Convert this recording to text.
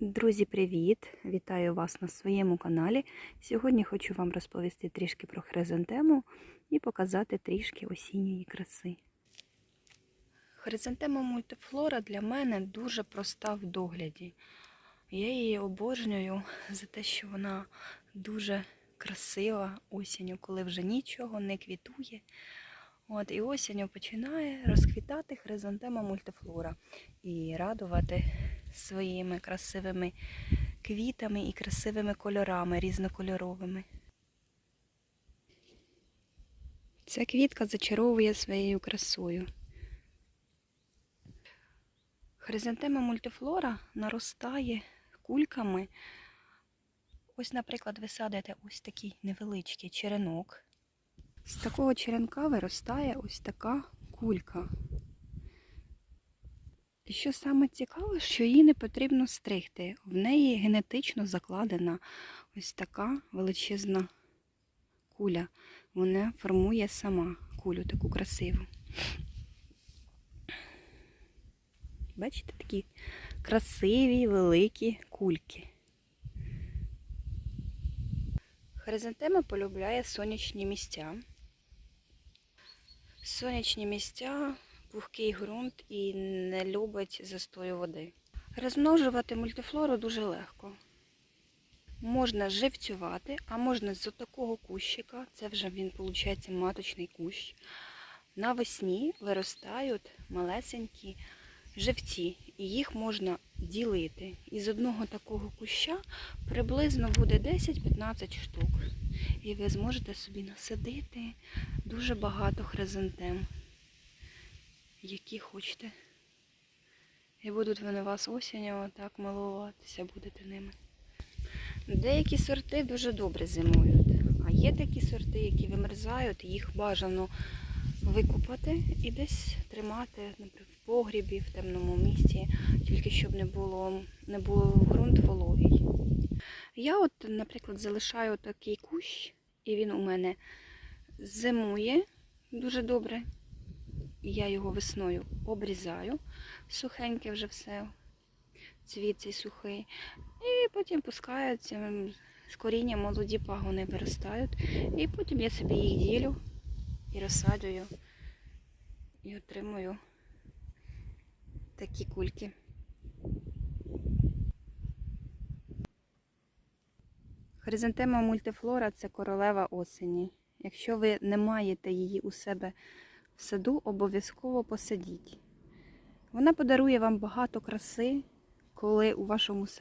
Друзі, привіт! Вітаю вас на своєму каналі. Сьогодні хочу вам розповісти трішки про хризантему і показати трішки осінньої краси. Хризантема мультифлора для мене дуже проста в догляді. Я її обожнюю за те, що вона дуже красива осінню, коли вже нічого не квітує. От, і осінню починає розквітати хризантема мультифлора і радувати своїми красивими квітами і красивими кольорами різнокольоровими. Ця квітка зачаровує своєю красою. Хризантема мультифлора наростає кульками. Ось, наприклад, ви садите ось такий невеличкий черенок. З такого черенка виростає ось така кулька. І що саме цікаве, що її не потрібно стригти. В неї генетично закладена ось така величезна куля. Вона формує сама кулю таку красиву. Бачите, такі красиві великі кульки. Хризантема полюбляє сонячні місця. Сонячні місця пухкий ґрунт і не любить застою води. Розмножувати мультифлору дуже легко. Можна живцювати, а можна з такого кущика, це вже він, виходить, маточний кущ. Навесні виростають малесенькі живці, і їх можна ділити. Із одного такого куща приблизно буде 10-15 штук. І ви зможете собі насадити дуже багато хризантем які хочете. І будуть вони вас осінню отак милуватися будете ними. Деякі сорти дуже добре зимують, а є такі сорти, які вимерзають, їх бажано викупати і десь тримати, наприклад, в погрібі, в темному місці, тільки щоб не було, не було ґрунт вологий. Я от, наприклад, залишаю такий кущ, і він у мене зимує дуже добре. Я його весною обрізаю, сухеньке вже все, цвіт цей сухий. І потім пускаються з коріння молоді пагони виростають. І потім я собі їх ділю і розсаджую і отримую такі кульки. Хризантема мультифлора це королева осені. Якщо ви не маєте її у себе в саду обов'язково посадіть. Вона подарує вам багато краси, коли у вашому саду